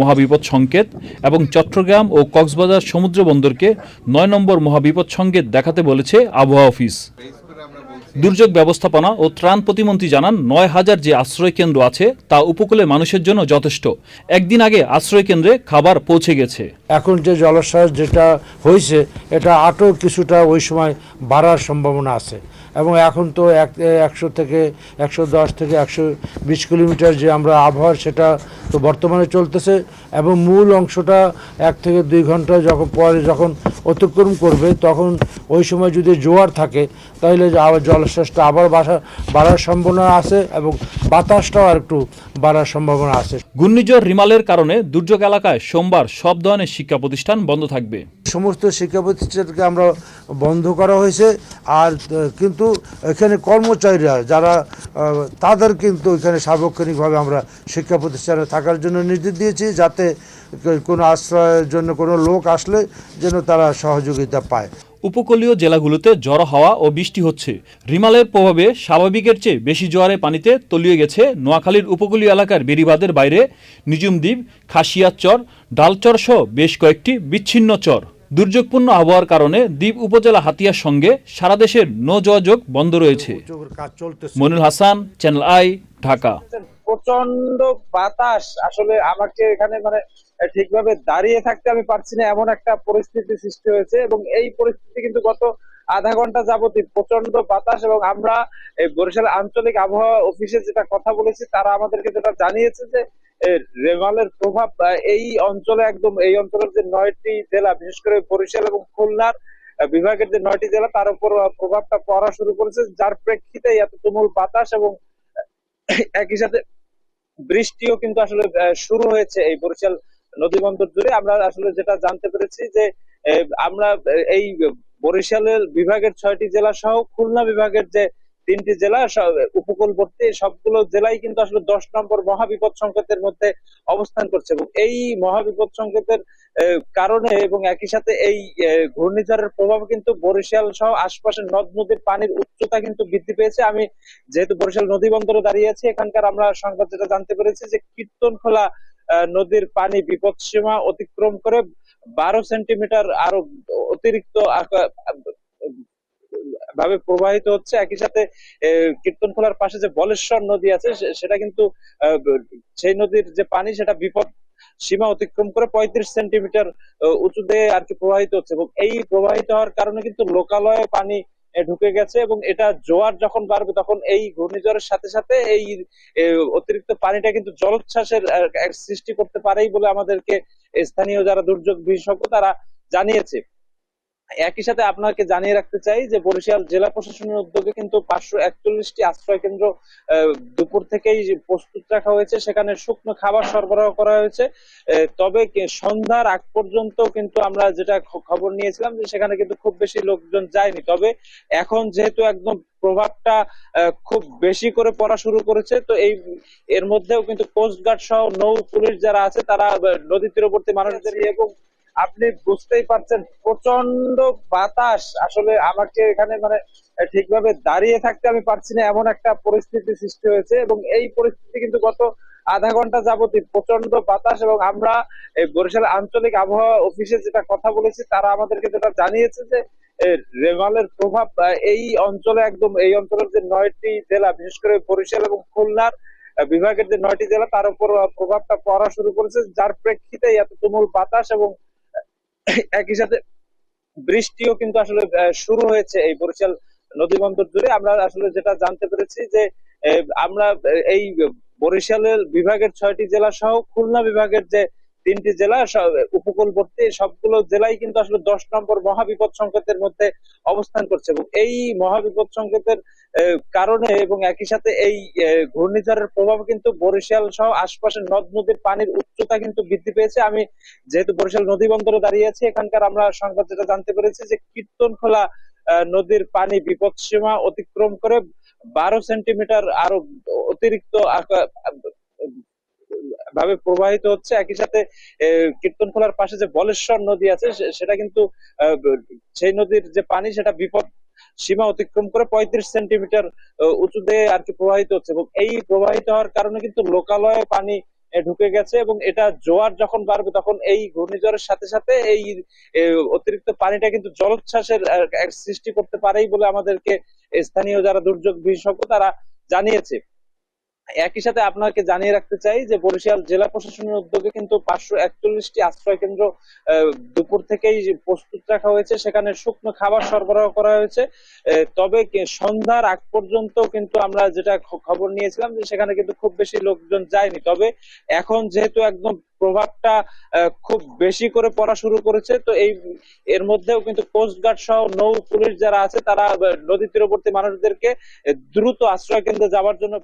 মহাবিপদ সংকেত এবং চট্টগ্রাম ও কক্সবাজার সমুদ্র বন্দরকে নয় নম্বর মহাবিপদ সংকেত দেখাতে বলেছে আবহাওয়া অফিস। দুর্যোগ ব্যবস্থাপনা ও ত্রাণ প্রতিমন্ত্রী জানান, নয় হাজার যে আশ্রয় কেন্দ্র আছে, তা উপকূলে মানুষের জন্য যথেষ্ট। একদিন আগে আশ্রয় কেন্দ্রে খাবার পৌঁছে গেছে। এখন যে জলাশয় যেটা হয়েছে, এটা আরও কিছুটা ওই সময় বাড়ার সম্ভাবনা আছে। এবং এখন তো এক, একশো থেকে একশো দশ থেকে একশো বিশ কিলোমিটার যে আমরা আবহাওয়া সেটা তো বর্তমানে চলতেছে। এবং মূল অংশটা এক থেকে দুই ঘণ্টা যখন পরে যখন অতিক্রম করবে তখন ওই সময় যদি জোয়ার থাকে তাহলে আবার জলোচ্ছ্বাসটা আবার বাসা বাড়ার সম্ভাবনা আছে এবং বাতাসটাও আর একটু বাড়ার সম্ভাবনা আছে। ঘূর্ণিঝড় রিমালের কারণে দুর্যোগ এলাকায় সোমবার সব ধরনের শিক্ষা প্রতিষ্ঠান বন্ধ থাকবে। সমস্ত শিক্ষা প্রতিষ্ঠানকে আমরা বন্ধ করা হয়েছে আর কিন্তু এখানে কর্মচারীরা যারা তাদের কিন্তু এখানে সার্বক্ষণিকভাবে আমরা শিক্ষা প্রতিষ্ঠানে থাকার জন্য নির্দেশ দিয়েছি যাতে কোনো আশ্রয়ের জন্য কোনো লোক আসলে যেন তারা সহযোগিতা পায়। উপকূলীয় জেলাগুলোতে জড়ো হাওয়া ও বৃষ্টি হচ্ছে। রিমালের প্রভাবে স্বাভাবিকের চেয়ে বেশি জোয়ারে পানিতে তলিয়ে গেছে নোয়াখালীর উপকূলীয় এলাকার বেড়িবাঁধের বাইরে। নিজুম দ্বীপ খাসিয়ার চর ডালচর সহ বেশ কয়েকটি বিচ্ছিন্ন চর। দুর্যোগপূর্ণ আবহাওয়ার কারণে দ্বীপ উপজেলা হাতিয়ার সঙ্গে সারা দেশের নৌ যোগাযোগ বন্ধ রয়েছে। Monul Hasan channel I Dhaka. প্রচণ্ড বাতাস। আসলে আমাকে এখানে মানে ঠিকভাবে দাঁড়িয়ে থাকতে আমি পারছি না, এমন একটা পরিস্থিতি সৃষ্টি হয়েছে এবং এই পরিস্থিতি কিন্তু গত আধা ঘণ্টা যাবতই প্রচণ্ড বাতাস এবং আমরা এই বরিশাল আঞ্চলিক আবহাওয়া অফিসে যেটা কথা বলেছি, তারা আমাদেরকে যেটা জানিয়েছে যে রেমালের প্রভাব এই অঞ্চলে একদম, এই অঞ্চলের যে নয়টি জেলা, বিশেষ করে বরিশাল এবং খুলনার বিভাগের যে নয়টি জেলা, তার উপর প্রভাবটা পড়া শুরু করেছে, যার প্রেক্ষিতে এত তুমুল বাতাস এবং একই সাথে বৃষ্টিও কিন্তু আসলে শুরু হয়েছে এই বরিশাল নদী বন্দর জুড়ে। আমরা আসলে যেটা জানতে পেরেছি যে আমরা এই বরিশালের বিভাগের ছয়টি জেলা সহ খুলনা বিভাগের যে তিনটি জেলা উপকূলবর্তী সবগুলো জেলাই কিন্তু আসলে দশ নম্বর মহাবিপদ সংকেতের মধ্যে অবস্থান করছে। এবং এই মহাবিপদ সংকেতের কারণে এবং একই সাথে এই ঘূর্ণিঝড়ের প্রভাব কিন্তু বরিশাল সহ আশপাশের নদ নদীর পানির উচ্চতা কিন্তু বৃদ্ধি পেয়েছে। আমি যেহেতু বরিশাল নদী বন্দরে দাঁড়িয়ে আছি এখানকার আমরা সংবাদ যেটা জানতে পেরেছি যে কীর্তনখোলা আহ, নদীর পানি বিপদসীমা অতিক্রম করে বারো সেন্টিমিটার আরও অতিরিক্ত ভাবে প্রবাহিত হচ্ছে। একই সাথে কীর্তনখোলার পাশে যে বলেশ্বর নদী আছে সেটা কিন্তু সেই নদীর যে পানি সেটা বিপদ সীমা অতিক্রম করে পঁয়ত্রিশ সেন্টিমিটার উঁচুতে আর কি প্রবাহিত হচ্ছে এবং এই প্রবাহিত হওয়ার কারণে কিন্তু লোকালয়ে পানি ঢুকে গেছে এবং এটা জোয়ার যখন বাড়বে তখন এই ঘূর্ণিঝড়ের সাথে সাথে এই অতিরিক্ত পানিটা কিন্তু জলোচ্ছ্বাসের সৃষ্টি করতে পারেই বলে আমাদেরকে স্থানীয় যারা দুর্যোগ বিশেষজ্ঞ তারা জানিয়েছে। একই সাথে আপনাকে জানিয়ে রাখতে চাই যে বরিশাল জেলা প্রশাসনের উদ্যোগে কিন্তু পাঁচশো একচল্লিশটি আশ্রয় কেন্দ্র দুপুর থেকেই প্রস্তুত রাখা হয়েছে। সেখানে শুকনো খাবার সরবরাহ করা হয়েছে। তবে সন্ধ্যার আগ পর্যন্ত কিন্তু আমরা যেটা খবর নিয়েছিলাম যে সেখানে কিন্তু খুব বেশি লোকজন যায়নি। তবে এখন যেহেতু একদম প্রভাবটা খুব বেশি করে পড়া শুরু করেছে তো এই এর মধ্যেও কিন্তু কোস্টগার্ড সহ নৌ পুলিশ যারা আছে তারা নদী তীরবর্তী মানুষদের এবং আপনি বুঝতেই পারছেন প্রচণ্ড বাতাস আসলে আমাকে এখানে মানে ঠিকভাবে দাঁড়িয়ে থাকতে আমি পারছি না, এমন একটা পরিস্থিতি সৃষ্টি হয়েছে এবং এই পরিস্থিতি কিন্তু গত আধা ঘণ্টা যাবতই প্রচণ্ড বাতাস এবং আমরা বরিশাল আঞ্চলিক আবহাওয়া অফিসে যেটা কথা বলেছি, তারা আমাদেরকে যেটা জানিয়েছে যে রেমালের প্রভাব এই অঞ্চলে একদম, এই অঞ্চলের যে নয়টি জেলা, বিশেষ করে বরিশাল এবং খুলনার বিভাগের যে নয়টি জেলা, তার উপর প্রভাবটা পড়া শুরু করেছে, যার প্রেক্ষিতে এত তুমুল বাতাস এবং একই সাথে বৃষ্টিও কিন্তু আসলে শুরু হয়েছে এই বরিশাল নদী বন্দর জুড়ে। আমরা আসলে যেটা জানতে পেরেছি যে আমরা এই বরিশালের বিভাগের ছয়টি জেলা সহ খুলনা বিভাগের যে তিনটি জেলা উপকূলবর্তী সবগুলো জেলাই কিন্তু আসলে দশ নম্বর মহাবিপদ সংকেতের মধ্যে অবস্থান করছে। এবং এই মহাবিপদ সংকেতের কারণে এবং একই সাথে এই ঘূর্ণিঝড়ের প্রভাব কিন্তু বরিশাল সহ আশপাশের নদ নদীর পানির উচ্চতা কিন্তু বৃদ্ধি পেয়েছে। আমি যেহেতু বরিশাল নদী বন্দরে দাঁড়িয়ে আছি এখানকার আমরা সংবাদ যেটা জানতে পেরেছি যে কীর্তনখোলা আহ, নদীর পানি বিপদসীমা অতিক্রম করে বারো সেন্টিমিটার আরও অতিরিক্ত ভাবে প্রবাহিত হচ্ছে। একই সাথে কীর্তনখোলার পাশে যে বলেশ্বর নদী আছে সেটা কিন্তু সেই নদীর যে পানি সেটা বিপদ সীমা অতিক্রম করে পঁয়ত্রিশ সেন্টিমিটার উঁচুতে আর কি প্রবাহিত হচ্ছে এবং এই প্রবাহিত হওয়ার কারণে কিন্তু লোকালয়ে পানি ঢুকে গেছে এবং এটা জোয়ার যখন বাড়বে তখন এই ঘূর্ণিঝড়ের সাথে সাথে এই অতিরিক্ত পানিটা কিন্তু জলোচ্ছ্বাসের সৃষ্টি করতে পারেই বলে আমাদেরকে স্থানীয় যারা দুর্যোগ বিশেষজ্ঞ তারা জানিয়েছে। একই সাথে আপনাকে জানিয়ে রাখতে চাই যে বরিশাল জেলা প্রশাসনের উদ্যোগে কিন্তু পাঁচশো একচল্লিশটি আশ্রয় কেন্দ্র দুপুর থেকেই প্রস্তুত রাখা হয়েছে। সেখানে শুকনো খাবার সরবরাহ করা হয়েছে। তবে সন্ধ্যার আগ পর্যন্ত কিন্তু আমরা যেটা খবর নিয়েছিলাম যে সেখানে কিন্তু খুব বেশি লোকজন যায়নি। তবে এখন যেহেতু একদম প্রভাবটা খুব বেশি করে পড়া শুরু করেছে, তো এই, এর মধ্যেও কিন্তু কোস্টগার্ড সহ নৌ পুলিশ যারা আছে, তারা নদী তীরবর্তী মানুষদেরকে দ্রুত আশ্রয় কেন্দ্রে যাওয়ার জন্য